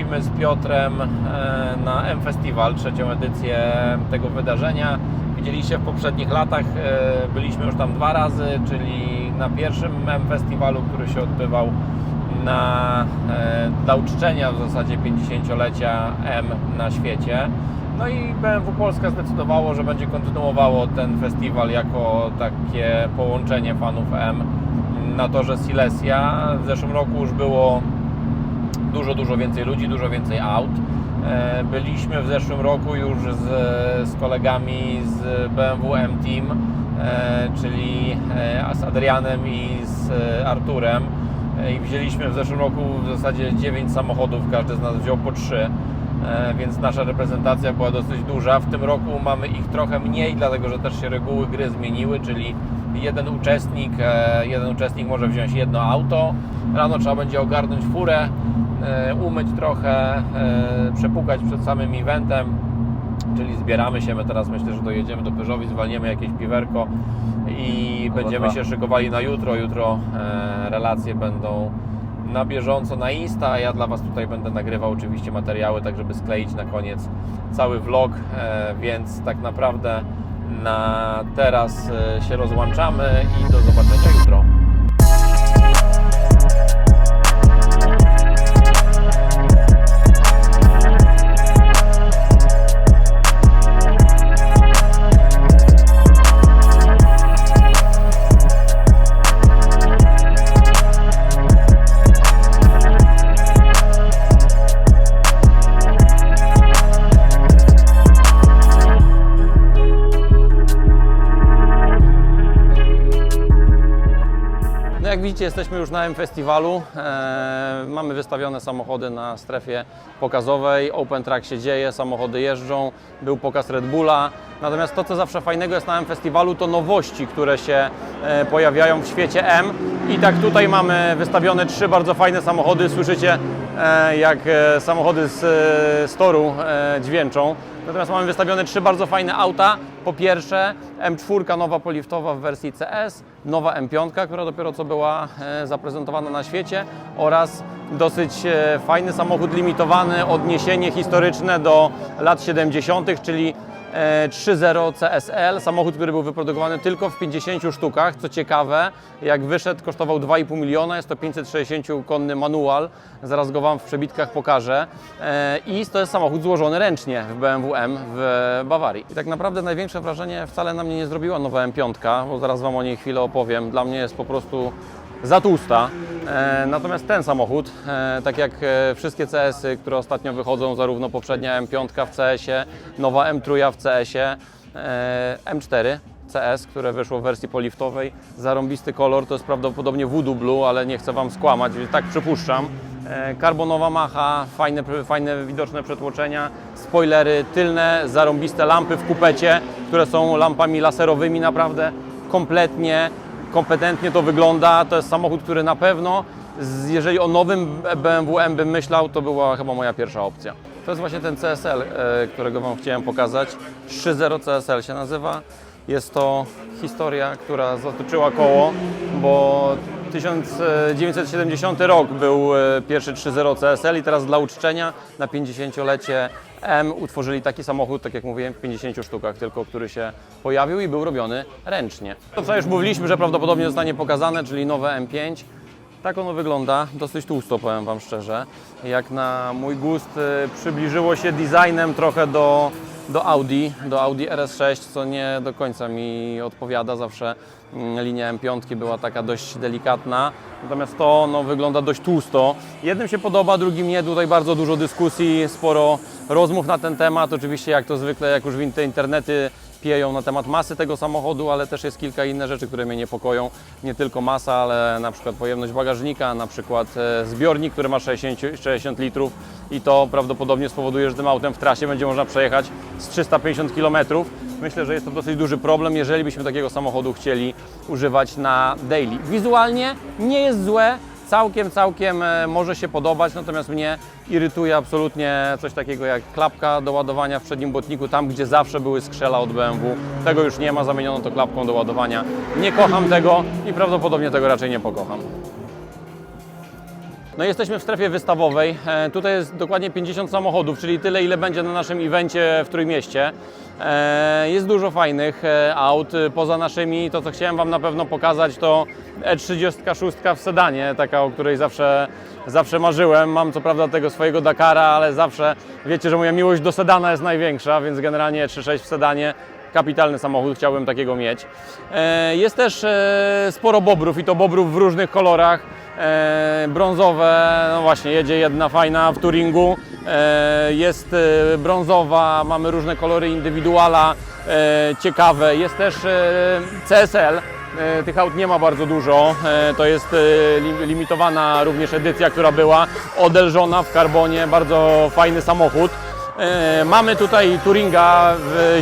Lecimy z Piotrem e, na M-Festival, trzecią edycję tego wydarzenia. Widzieliście w poprzednich latach, e, byliśmy już tam dwa razy, czyli na pierwszym M-Festiwalu, który się odbywał na, e, dla uczczenia w zasadzie 50-lecia M na świecie. No i BMW Polska zdecydowało, że będzie kontynuowało ten festiwal jako takie połączenie fanów M na torze Silesia. W zeszłym roku już było dużo, dużo więcej ludzi, dużo więcej aut. E, Byliśmy w zeszłym roku już z, z kolegami z BMW M Team, e, czyli e, z Adrianem i z Arturem. I wzięliśmy w zeszłym roku w zasadzie 9 samochodów, każdy z nas wziął po 3. E, Więc nasza reprezentacja była dosyć duża. W tym roku mamy ich trochę mniej, dlatego że też się reguły gry zmieniły, czyli jeden uczestnik, jeden uczestnik może wziąć jedno auto. Rano trzeba będzie ogarnąć furę, umyć trochę, e, przepukać przed samym eventem. Czyli zbieramy się, my teraz myślę, że dojedziemy do Pyrzowi, zwalniemy jakieś piwerko i będziemy dwa. się szykowali na jutro. Jutro e, relacje będą na bieżąco na Insta, a ja dla Was tutaj będę nagrywał oczywiście materiały, tak żeby skleić na koniec cały vlog, e, więc tak naprawdę na teraz e, się rozłączamy i do zobaczenia jutro. Widzicie, jesteśmy już na M-Festiwalu. E, mamy wystawione samochody na strefie pokazowej. Open track się dzieje, samochody jeżdżą. Był pokaz Red Bulla. Natomiast to, co zawsze fajnego jest na M-Festiwalu, to nowości, które się e, pojawiają w świecie M. I tak tutaj mamy wystawione trzy bardzo fajne samochody. Słyszycie, e, jak e, samochody z z toru e, dźwięczą. Natomiast mamy wystawione trzy bardzo fajne auta. Po pierwsze M4 nowa poliftowa w wersji CS, nowa M5, która dopiero co była zaprezentowana na świecie oraz dosyć fajny samochód limitowany, odniesienie historyczne do lat 70., czyli 3.0 CSL, samochód, który był wyprodukowany tylko w 50 sztukach. Co ciekawe, jak wyszedł, kosztował 2,5 miliona, jest to 560-konny manual, zaraz go Wam w przebitkach pokażę. E, I to jest samochód złożony ręcznie w BMW M w Bawarii. I tak naprawdę największe wrażenie wcale na mnie nie zrobiła nowa M5, bo zaraz Wam o niej chwilę opowiem. Dla mnie jest po prostu za tłusta. E, natomiast ten samochód, e, tak jak e, wszystkie CS-y, które ostatnio wychodzą, zarówno poprzednia M5 w CS-ie, nowa M3 w CS-ie, e, M4 CS, które wyszło w wersji poliftowej, zarąbisty kolor, to jest prawdopodobnie Voodoo Blue, ale nie chcę Wam skłamać, tak przypuszczam. Karbonowa macha, fajne, fajne widoczne przetłoczenia, spoilery tylne, zarąbiste lampy w kupecie, które są lampami laserowymi naprawdę, kompletnie kompetentnie to wygląda. To jest samochód, który na pewno, jeżeli o nowym BMW M bym myślał, to była chyba moja pierwsza opcja. To jest właśnie ten CSL, e, którego Wam chciałem pokazać. 3.0 CSL się nazywa. Jest to historia, która zatoczyła koło, bo 1970 rok był e, pierwszy 3.0 CSL i teraz dla uczczenia na 50-lecie M utworzyli taki samochód, tak jak mówiłem, w 50 sztukach tylko, który się pojawił i był robiony ręcznie. To co już mówiliśmy, że prawdopodobnie zostanie pokazane, czyli nowe M5. Tak ono wygląda, dosyć tłusto powiem Wam szczerze. Jak na mój gust y, przybliżyło się designem trochę do, do Audi, do Audi RS6, co nie do końca mi odpowiada. Zawsze mm, linia M5 była taka dość delikatna, natomiast to no, wygląda dość tłusto. Jednym się podoba, drugim nie. Tutaj bardzo dużo dyskusji, sporo rozmów na ten temat. Oczywiście jak to zwykle, jak już internety pieją na temat masy tego samochodu, ale też jest kilka innych rzeczy, które mnie niepokoją. Nie tylko masa, ale na przykład pojemność bagażnika, na przykład e, zbiornik, który ma 60, 60 litrów i to prawdopodobnie spowoduje, że tym autem w trasie będzie można przejechać z 350 km. Myślę, że jest to dosyć duży problem, jeżeli byśmy takiego samochodu chcieli używać na daily. Wizualnie nie jest złe, całkiem, całkiem e, może się podobać, natomiast mnie irytuje absolutnie coś takiego jak klapka do ładowania w przednim błotniku, tam gdzie zawsze były skrzela od BMW. Tego już nie ma, zamieniono to klapką do ładowania. Nie kocham tego i prawdopodobnie tego raczej nie pokocham. No jesteśmy w strefie wystawowej. E, Tutaj jest dokładnie 50 samochodów, czyli tyle, ile będzie na naszym evencie w Trójmieście. E, Jest dużo fajnych e, aut. Poza naszymi, to co chciałem Wam na pewno pokazać, to E36 w sedanie, taka, o której zawsze, zawsze marzyłem. Mam co prawda tego swojego Dakara, ale zawsze wiecie, że moja miłość do sedana jest największa, więc generalnie E36 w sedanie kapitalny samochód, chciałbym takiego mieć. E, Jest też e, sporo bobrów i to bobrów w różnych kolorach. E, Brązowe, no właśnie, jedzie jedna fajna w Turingu. E, Jest brązowa, mamy różne kolory indywiduala, ciekawe. Jest też CSL. Tych aut nie ma bardzo dużo. To jest lim- limitowana również edycja, która była odelżona w karbonie. Bardzo fajny samochód. E, Mamy tutaj Turinga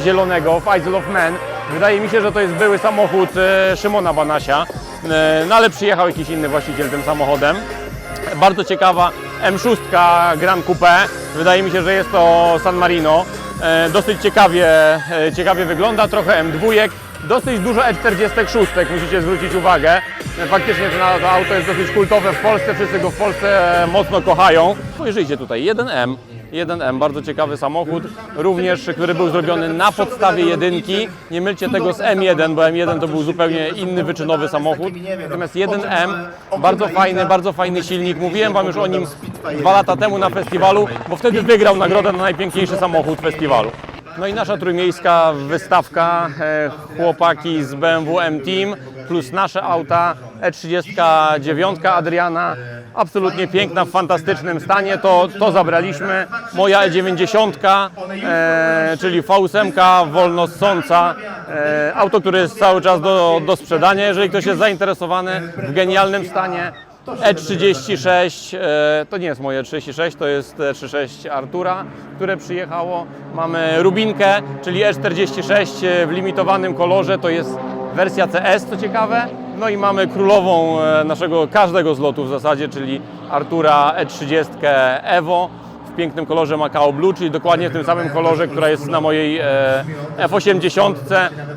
zielonego, w Isle of Man. Wydaje mi się, że to jest były samochód e, Szymona Banasia, E, no ale przyjechał jakiś inny właściciel tym samochodem. Bardzo ciekawa M6 Grand Coupe. Wydaje mi się, że jest to San Marino. Dosyć ciekawie, ciekawie wygląda, trochę M2. Dosyć dużo E46, musicie zwrócić uwagę. E, Faktycznie to, to auto jest dosyć kultowe w Polsce, wszyscy go w Polsce e, mocno kochają. Spojrzyjcie tutaj, 1M. 1M, bardzo ciekawy samochód, również, który był zrobiony na podstawie jedynki. Nie mylcie tego z M1, bo M1 to był zupełnie inny wyczynowy samochód. Natomiast 1M, bardzo fajny, bardzo fajny silnik. Mówiłem Wam już o nim dwa lata temu na festiwalu, bo wtedy wygrał nagrodę na najpiękniejszy samochód festiwalu. No i nasza trójmiejska wystawka, e, chłopaki z BMW M-Team plus nasze auta E39 Adriana, absolutnie piękna, w fantastycznym stanie, to, to zabraliśmy. Moja E90, e, czyli V8 wolno ssąca, e, auto, które jest cały czas do, do sprzedania, jeżeli ktoś jest zainteresowany w genialnym stanie. E36, e, to nie jest moje 36, to jest E36 Artura, które przyjechało. Mamy Rubinkę, czyli E46 w limitowanym kolorze, to jest wersja CS, co ciekawe. No i mamy królową e, naszego każdego z lotów w zasadzie, czyli Artura E30 Evo pięknym kolorze Macao Blue, czyli dokładnie w tym samym kolorze, która jest na mojej e, F80.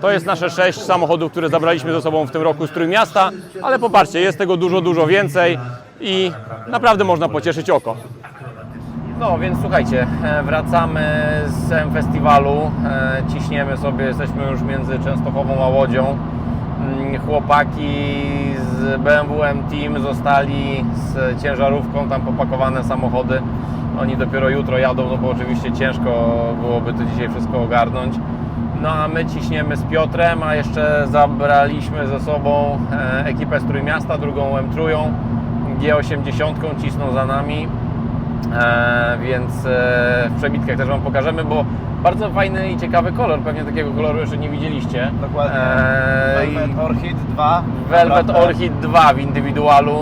To jest nasze sześć samochodów, które zabraliśmy ze sobą w tym roku z Trójmiasta, ale popatrzcie, jest tego dużo, dużo więcej i naprawdę można pocieszyć oko. No więc słuchajcie, e, wracamy z Festiwalu, e, ciśniemy sobie, jesteśmy już między Częstochową a Łodzią. Mm, Chłopaki z BMW M Team zostali z ciężarówką, tam popakowane samochody. Oni dopiero jutro jadą, no bo oczywiście ciężko byłoby to dzisiaj wszystko ogarnąć. No a my ciśniemy z Piotrem, a jeszcze zabraliśmy ze sobą e, ekipę z Trójmiasta, drugą M3, G80 cisną za nami. E, więc e, w przebitkach też Wam pokażemy, bo bardzo fajny i ciekawy kolor, pewnie takiego koloru jeszcze nie widzieliście. Dokładnie. E, i Velvet Orchid 2. Velvet Naprawdę. Orchid 2 w indywidualu,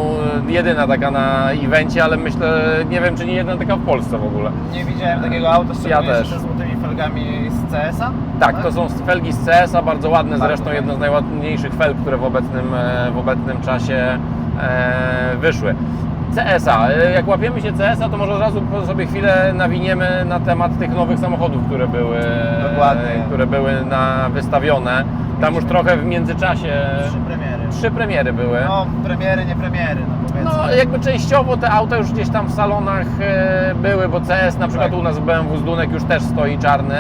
jedyna taka na evencie, ale myślę, nie wiem czy nie jedna taka w Polsce w ogóle. Nie widziałem takiego auta, Ja też. ze złotymi felgami z CS-a. Tak, to są felgi z CS-a, bardzo ładne, Bardzo zresztą ładne. jedne z najładniejszych felg, które w obecnym, e, w obecnym czasie e, wyszły. CS-a, E, jak łapiemy się CS-a, to może od razu sobie chwilę nawiniemy na temat tych nowych samochodów, które były, Dokładnie. które były na, wystawione. Tam już trochę w międzyczasie Trzy premiery. trzy premiery były. No, premiery, nie premiery, no powiedzmy. No, jakby częściowo te auta już gdzieś tam w salonach e, były, bo CS na przykład Tak. u nas w BMW z Dunek już też stoi czarny,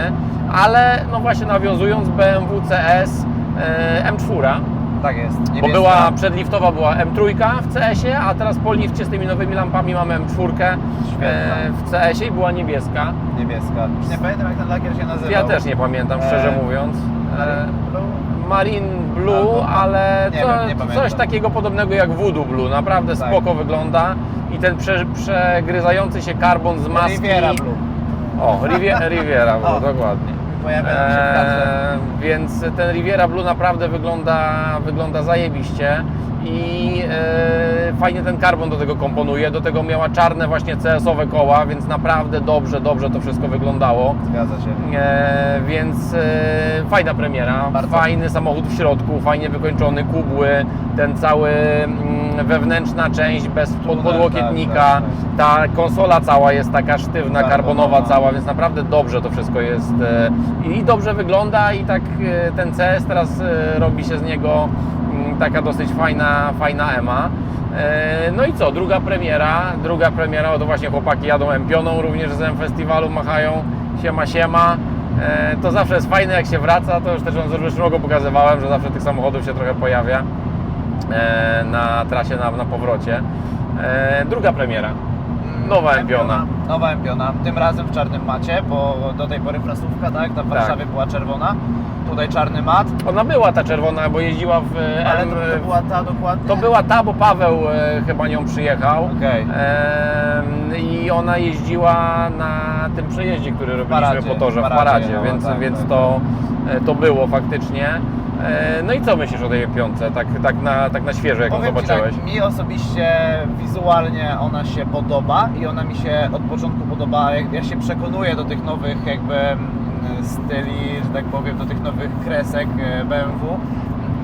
ale no właśnie nawiązując BMW CS e, M4, tak jest. bo Niebieska. była przedliftowa była M3 w CS-ie, a teraz po lifcie z tymi nowymi lampami mamy M4 e, w CS-ie i była niebieska. Niebieska. Już nie pamiętam jak ten lakier się nazywał. Ja też nie pamiętam, szczerze E, mówiąc. E, Marine Blue? Albo- ale nie co, wiem, coś takiego podobnego jak Voodoo Blue. Naprawdę Tak. spoko wygląda i ten prze, przegryzający się karbon z maski. Riviera Blue. O, Rivie, Riviera Blue, dokładnie. Pojawia się. Eee, więc ten Riviera Blue naprawdę wygląda, wygląda zajebiście. I e, fajnie ten karbon do tego komponuje. Do tego miała czarne właśnie CS-owe koła, więc naprawdę dobrze, dobrze to wszystko wyglądało. Zgadza się. E, więc e, fajna premiera, Bardzo. fajny samochód w środku, fajnie wykończony, kubły, ten cały mm, wewnętrzna część bez pod, Tunel, podłokietnika, tak, ta konsola cała jest taka sztywna, Karbonowa. cała, więc naprawdę dobrze to wszystko jest e, i dobrze wygląda i tak e, ten CS teraz e, robi się z niego taka dosyć fajna, fajna EMA. E, No i co, druga premiera, druga premiera, o to właśnie chłopaki jadą M-pioną również z M-Festiwalu, machają, siema siema. E, To zawsze jest fajne jak się wraca, to już też Wam zresztą drogą pokazywałem, że zawsze tych samochodów się trochę pojawia e, na trasie, na, na powrocie. Druga premiera, nowa M-piona. Nowa Empiona, tym razem w czarnym macie, bo do tej pory prasówka, tak? Ta w Warszawie była czerwona, tutaj czarny mat, Ona była ta czerwona, bo jeździła w ale M, to, to była ta dokładnie? to była ta, bo Paweł e, chyba nią przyjechał. Okej. Em, I ona jeździła na tym przejeździe, który robiliśmy paradzie, po torze, w w paradzie paradzie, jechała, więc, tak, więc tak. To, e, to było faktycznie. E, No i co myślisz o tej piątce, tak, tak, na, tak na świeżo, jak ją Powiem Ci zobaczyłeś? Tak, mi osobiście wizualnie ona się podoba i ona mi się od początku podoba. Jak ja się przekonuję do tych nowych jakby mm, styli, że tak powiem, do tych nowych kresek e, BMW.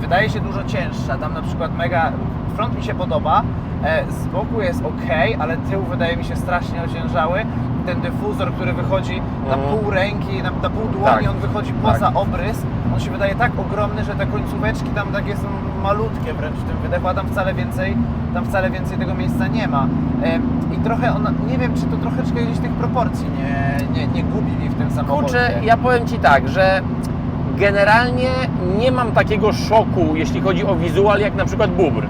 Wydaje się dużo cięższa. Tam na przykład mega front mi się podoba, e, z boku jest ok, ale tył wydaje mi się strasznie ociężały. Ten dyfuzor, który wychodzi na Mhm. pół ręki, na, na pół dłoni, Tak. on wychodzi Tak. poza obrys. On się wydaje tak ogromny, że te końcóweczki tam takie są malutkie wręcz w tym wydechu, a tam wcale więcej, tam wcale więcej tego miejsca nie ma. I trochę ona, nie wiem, czy to troszeczkę gdzieś tych proporcji nie, nie, nie gubi mi w tym samochodzie. Kurczę, ja powiem Ci tak, że generalnie nie mam takiego szoku, jeśli chodzi o wizual, jak na przykład Bubr.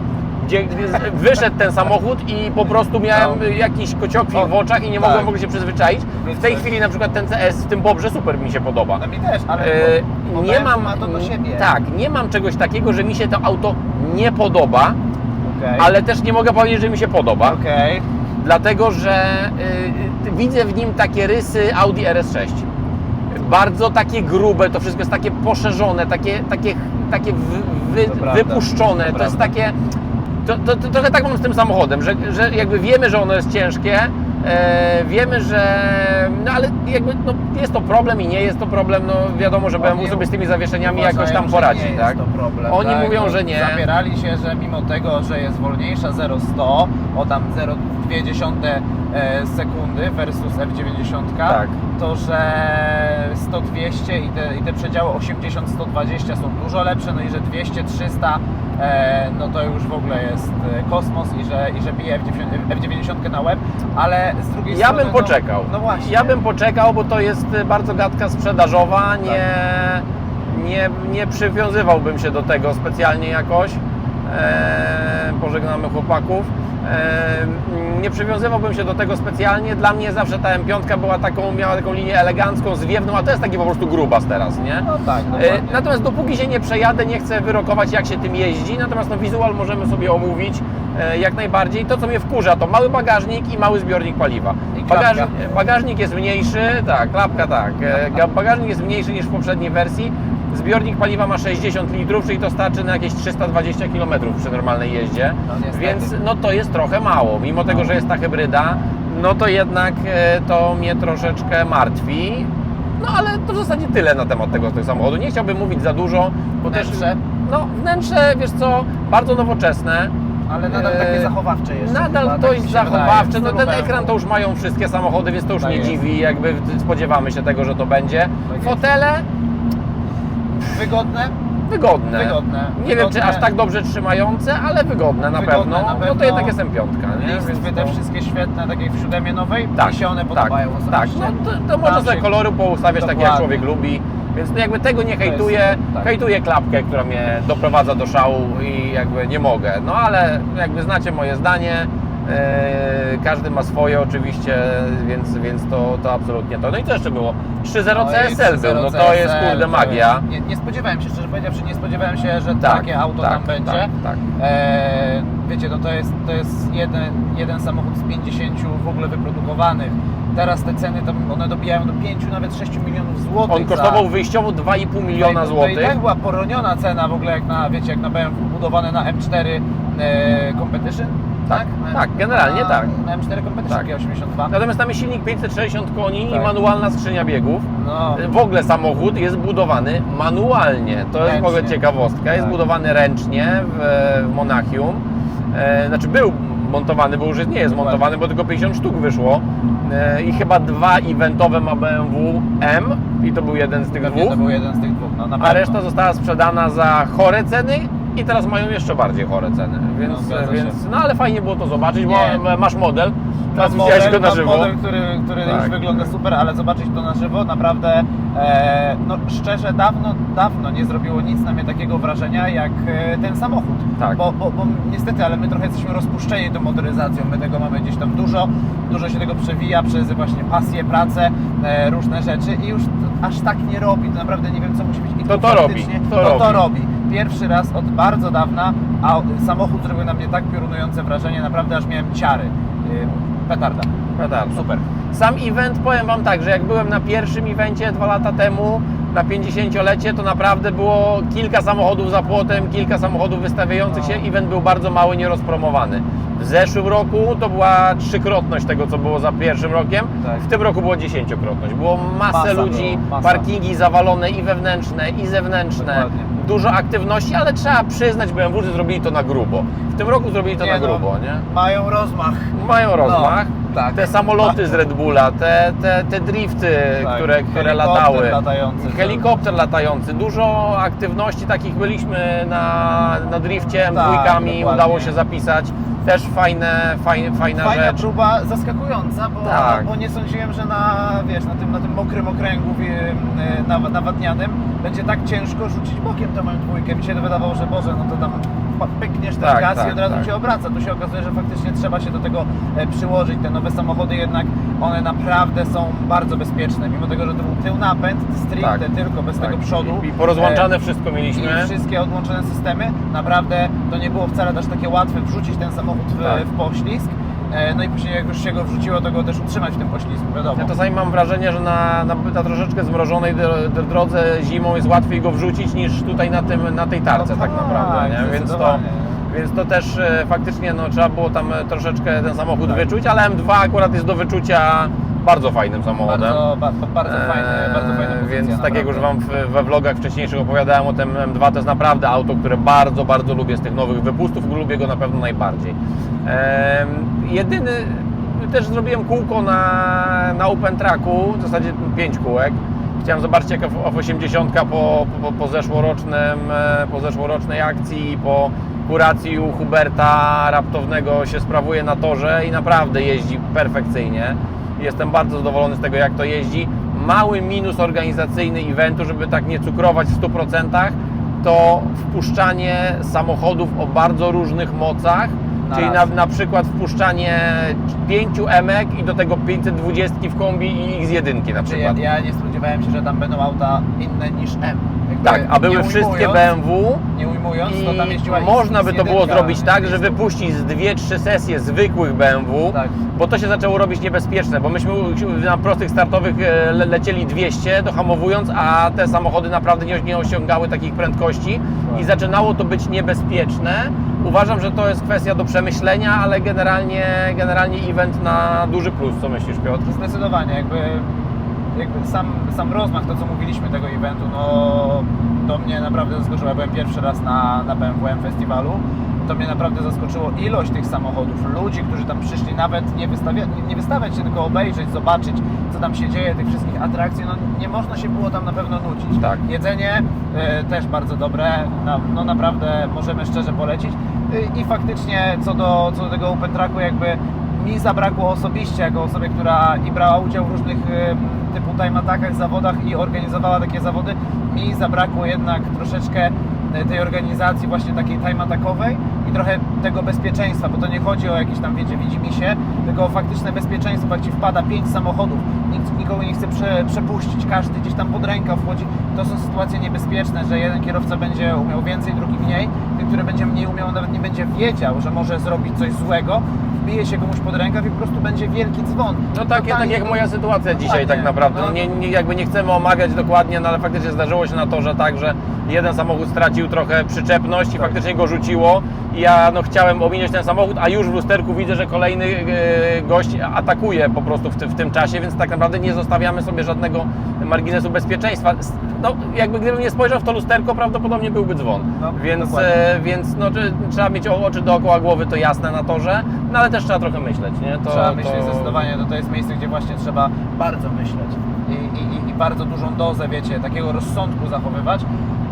Gdzie wyszedł ten samochód i po prostu miałem No. jakiś kociokwik w oczach i nie tak. mogłem w ogóle się przyzwyczaić. W tej Tak. chwili na przykład ten CS w tym Bobrze super mi się podoba. No mi też, ale E, bo, bo nie mam, ma to do siebie. tak, nie mam czegoś takiego, że mi się to auto nie podoba, Okej. ale też nie mogę powiedzieć, że mi się podoba, Okej. dlatego że y, y, widzę w nim takie rysy Audi RS6. Bardzo takie grube, to wszystko jest takie poszerzone, takie, takie, takie wy, To prawda, wypuszczone. to To, jest takie. To, to, to trochę tak mam z tym samochodem, że, że jakby wiemy, że ono jest ciężkie, e, wiemy, że. No ale jakby no, jest to problem i nie jest to problem. No wiadomo, że BMW sobie z tymi zawieszeniami jakoś tam poradzi, nie tak? Jest to problem, Oni tak? mówią, że nie. Zapierali się, że mimo tego, że jest wolniejsza 0-100 o tam 0,2 e, sekundy versus F90, Tak. to że 100-200 i te, i te przedziały 80-120 są dużo lepsze, no i że 200-300 e, no to już w ogóle jest e, kosmos i że, i że bije F90, F90 na łeb, ale z drugiej Ja strony... bym poczekał. No, no właśnie. Ja bym poczekał, bo to jest bardzo gadka sprzedażowa. Nie, nie, nie przywiązywałbym się do tego specjalnie jakoś. E, pożegnamy chłopaków. E, nie przywiązywałbym się do tego specjalnie. Dla mnie zawsze ta M5 była taką, miała taką linię elegancką, zwiewną, a to jest taki po prostu grubas teraz, nie? No tak, E, dokładnie. Natomiast dopóki się nie przejadę, nie chcę wyrokować jak się tym jeździ, natomiast no, wizual możemy sobie omówić jak najbardziej. To co mnie wkurza to mały bagażnik i mały zbiornik paliwa. Bagaż, bagażnik jest mniejszy, tak, klapka tak. Ga- Bagażnik jest mniejszy niż w poprzedniej wersji. Zbiornik paliwa ma 60 litrów, czyli to starczy na jakieś 320 km przy normalnej jeździe. No. Więc no to jest trochę mało. Mimo tego, że jest ta hybryda, no to jednak e, to mnie troszeczkę martwi. No ale to w zasadzie tyle na temat tego, tego samochodu. Nie chciałbym mówić za dużo, bo też. Wnętrze? No, wnętrze, wiesz co, bardzo nowoczesne. Ale nadal E, takie zachowawcze jeszcze. Nadal chyba, to tak jest wydaje, zachowawcze. w No ten ekran to już mają wszystkie samochody, więc to już Tak nie jest. dziwi, jakby spodziewamy się tego, że to będzie. Tak jest. Fotele Wygodne? wygodne. Wygodne. Nie wiem, Wygodne. czy aż tak dobrze trzymające, ale wygodne na, Wygodne pewno. na No to pewno. jednak jest M5, nie? Listwy Więc te wszystkie świetne, takie w siódemie nowej, Tak, mi się one tak, podobają Tak, no to, to można sobie kolory poustawiać tak jak człowiek lubi. Więc no jakby tego nie jest- hejtuję, tak. hejtuję klapkę, która mnie doprowadza do szału i jakby nie mogę. No ale jakby znacie moje zdanie, każdy ma swoje oczywiście, więc, więc to, to absolutnie to. No i co jeszcze było? 3.0 No CSL był, no to jest kurde magia. Nie, nie spodziewałem się, szczerze powiedziawszy, nie spodziewałem się, że Tak, takie auto tak, tam będzie. tak, tak. E, wiecie, no to jest, to jest jeden, jeden samochód z 50 w ogóle wyprodukowanych. Teraz te ceny one dobijają do 5, nawet 6 milionów złotych. On kosztował wyjściowo 2,5 miliona To i złotych. tak była poroniona cena w ogóle jak na, wiecie, jak na BMW budowane na M4 e, Competition. Tak, tak, generalnie na, tak. Na M4 Competition Tak. G82. Natomiast tam jest silnik 560 koni i Tak. manualna skrzynia biegów. No, W ogóle samochód jest budowany manualnie. To jest w ogóle Ręcznie. ciekawostka. Jest Tak. budowany ręcznie w, w Monachium. E, znaczy był montowany, bo już nie jest montowany, bo tylko 50 sztuk wyszło. E, I chyba dwa eventowe ma BMW M i to był jeden z tych pewnie dwóch. to był jeden z tych dwóch. No, A reszta została sprzedana za chore ceny i teraz mają jeszcze bardziej chore ceny. Więc, zgadza się. więc no ale fajnie było to zobaczyć, bo Nie. masz model. Teraz widziałeś go na mam żywo. model, który, który Tak. już wygląda super, ale zobaczyć to na żywo naprawdę, e, no szczerze, dawno, dawno nie zrobiło nic na mnie takiego wrażenia jak e, ten samochód. Tak. Bo, bo, bo niestety, ale my trochę jesteśmy rozpuszczeni tą motoryzacją, my tego mamy gdzieś tam dużo, dużo się tego przewija przez właśnie pasję, pracę, e, różne rzeczy i już aż tak nie robi, to naprawdę nie wiem co musi być. I To to robi, faktycznie to, to robi. robi. Pierwszy raz od bardzo dawna, a samochód zrobił na mnie tak piorunujące wrażenie, naprawdę aż miałem ciary. Y, Petarda. Petarda. Super. Sam event, powiem Wam tak, że jak byłem na pierwszym evencie dwa lata temu, na 50-lecie, to naprawdę było kilka samochodów za płotem, kilka samochodów wystawiających się. No. Event był bardzo mały, nierozpromowany. W zeszłym roku to była trzykrotność tego, co było za pierwszym rokiem. Tak. W tym roku było dziesięciokrotność. Było masę Masa ludzi, było, masa. parkingi zawalone i wewnętrzne, i zewnętrzne. Dokładnie. Dużo aktywności, ale trzeba przyznać, BMW, że zrobili to na grubo. W tym roku zrobili to Nie na no, grubo, nie? Mają rozmach. Mają rozmach. Tak. Te samoloty z Red Bulla, te, te, te drifty, Tak, które, które helikopter latały. latający. Helikopter latający. Dużo aktywności takich byliśmy na, na drifcie, M2, Tak, dokładnie. udało się zapisać. Też fajne, fajne, fajna Fajna rzecz. próba, zaskakująca, bo, Tak. bo nie sądziłem, że na, wiesz, na, tym, na tym mokrym okręgu naw- nawadnianym będzie tak ciężko rzucić bokiem tą M2. Mi się wydawało, że Boże, no to tam pykniesz ten Tak, gaz tak, i od razu tak. się obraca. Tu się okazuje, że faktycznie trzeba się do tego e, przyłożyć. Te nowe samochody jednak, one naprawdę są bardzo bezpieczne. Mimo tego, że to był tył napęd, stricte Tak. tylko, bez tego przodu. I, I porozłączane E, wszystko i mieliśmy. wszystkie odłączone systemy. Naprawdę to nie było wcale też takie łatwe wrzucić ten samochód w, Tak. w poślizg. E, No i później jak już się go wrzuciło, to go też utrzymać w tym poślizgu, wiadomo. Ja czasami mam wrażenie, że na, na, na troszeczkę zmrożonej dro- dro- drodze zimą jest łatwiej go wrzucić niż tutaj na, tym, na tej tarce No tak tak, naprawdę. Nie? Więc, to, więc to też e, faktycznie no, trzeba było tam e, troszeczkę ten samochód wyczuć, ale M2 akurat jest do wyczucia bardzo fajnym samochodem. Bardzo, ba, ba- bardzo fajny, bardzo pozycja, Więc tak jak naprawdę. już Wam w, we vlogach wcześniejszych opowiadałem o tym M2, to jest naprawdę auto, które bardzo, bardzo lubię z tych nowych wypustów, lubię go na pewno najbardziej. Jedyny, też zrobiłem kółko na, na Open Tracku, w zasadzie 5 kółek. Chciałem zobaczyć jak F80 po, po, po, zeszłorocznym, e, po zeszłorocznej akcji po kuracji u Huberta Raptownego się sprawuje na torze i naprawdę jeździ perfekcyjnie. Jestem bardzo zadowolony z tego, jak to jeździ. Mały minus organizacyjny eventu, żeby tak nie cukrować w 100%, to wpuszczanie samochodów o bardzo różnych mocach, Na czyli na, na przykład wpuszczanie 5 emek i do tego 520 w kombi i X1 na Czy ja, przykład. ja nie spodziewałem się, że tam będą auta inne niż M. Jakby Tak, a były nie wszystkie ujmując- BMW Nie ujmując, to tam i jeździła można by to X1, było zrobić tak, że X1. wypuścić z 2-3 sesje zwykłych BMW, Tak. bo to się zaczęło robić niebezpieczne, bo myśmy na prostych startowych e, le- lecieli 200 dohamowując, a te samochody naprawdę nie, nie osiągały takich prędkości i zaczynało to być niebezpieczne. Uważam, że to jest kwestia do przemyślenia, ale generalnie, generalnie event na duży plus. Co myślisz Piotr? Zdecydowanie, jakby, jakby sam, sam rozmach, to co mówiliśmy tego eventu, no to mnie naprawdę zaskoczyło. Ja byłem pierwszy raz na, na BMW Festiwalu. To mnie naprawdę zaskoczyło ilość tych samochodów, ludzi, którzy tam przyszli nawet nie, wystawia, nie- nie wystawiać się, tylko obejrzeć, zobaczyć, co tam się dzieje, tych wszystkich atrakcji. No nie można się było tam na pewno nudzić. Tak. Jedzenie e, też bardzo dobre, no, no naprawdę możemy szczerze polecić. E, I faktycznie co do, co do tego Open Tracku jakby mi zabrakło osobiście jako osobie, która i brała udział w różnych typu time attackach, zawodach i organizowała takie zawody, mi zabrakło jednak troszeczkę e, tej organizacji właśnie takiej time attackowej i trochę tego bezpieczeństwa, bo to nie chodzi o jakieś tam, wiecie, widzi mi się, tylko o faktyczne bezpieczeństwo, jak Ci wpada pięć samochodów, nikt nikogo nie chce prze, przepuścić, każdy gdzieś tam pod rękę wchodzi, to są sytuacje niebezpieczne, że jeden kierowca będzie umiał więcej, drugi mniej, ten, który będzie mniej umiał, nawet nie będzie wiedział, że może zrobić coś złego, wbije się komuś pod rękaw i po prostu będzie wielki dzwon. No tak, tak jak moja sytuacja dzisiaj Dokładnie. tak naprawdę. No nie, nie, jakby nie chcemy omawiać dokładnie, no ale faktycznie zdarzyło się na to, że tak, że jeden samochód stracił trochę przyczepność Tak. i faktycznie go rzuciło. I ja no, chciałem ominąć ten samochód, a już w lusterku widzę, że kolejny e, gość atakuje po prostu w, ty, w tym czasie, więc tak naprawdę nie zostawiamy sobie żadnego marginesu bezpieczeństwa. No, jakby gdybym nie spojrzał w to lusterko, prawdopodobnie byłby dzwon. No, więc dokładnie. e, więc no, trzeba mieć oczy dookoła głowy, to jasne na torze, no ale też trzeba trochę myśleć, nie? To, trzeba myśleć to... zdecydowanie, no to jest miejsce, gdzie właśnie trzeba bardzo myśleć i, i, i- i bardzo dużą dozę, wiecie, takiego rozsądku zachowywać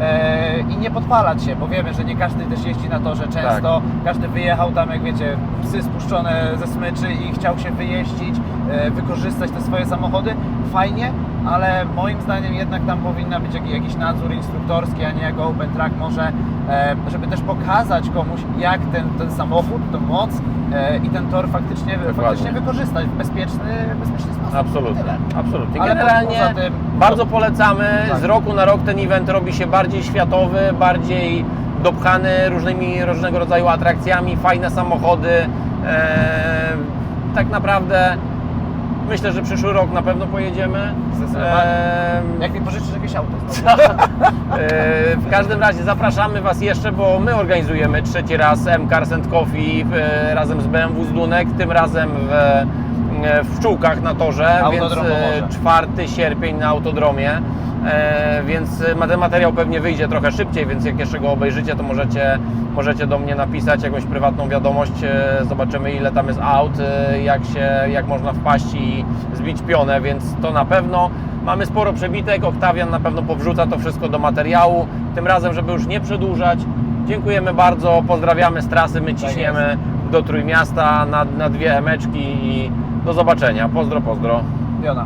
e, i nie podpalać się, bo wiemy, że nie każdy też jeździ na torze często, każdy wyjechał tam, jak wiecie, psy spuszczone ze smyczy i chciał się wyjeździć, e, wykorzystać te swoje samochody, fajnie, ale moim zdaniem jednak tam powinna być jakiś, nadzór instruktorski, a nie jako open track może, e, żeby też pokazać komuś, jak ten, ten samochód, tą moc e, i ten tor faktycznie, faktycznie wykorzystać w bezpieczny, bezpieczny sposób. Absolutnie, absolutnie. Ale Generalnie tym- bardzo polecamy. Tak. Z roku na rok ten event robi się bardziej światowy, bardziej dopchany różnymi różnego rodzaju atrakcjami, fajne samochody. Eee, tak naprawdę myślę, że przyszły rok na pewno pojedziemy. Eee, Jak mi pożyczysz jakieś auto? znowu? E, W każdym razie zapraszamy Was jeszcze, bo my organizujemy trzeci raz M Cars and Coffee e, razem z BMW z Dunek, tym razem w, w Pszczółkach na torze, więc Autodrom e, Pomorze. 4 sierpień na Autodromie. E, Więc e, ten materiał pewnie wyjdzie trochę szybciej, więc jak jeszcze go obejrzycie, to możecie, możecie do mnie napisać jakąś prywatną wiadomość. e, Zobaczymy ile tam jest aut, e, jak, się, jak można wpaść i zbić pionę, więc to na pewno. Mamy sporo przebitek, Oktawian na pewno powrzuca to wszystko do materiału. Tym razem, żeby już nie przedłużać, dziękujemy bardzo, pozdrawiamy z trasy, my ciśniemy do Trójmiasta na, na dwie emeczki i do zobaczenia. Pozdro, pozdro. Jona.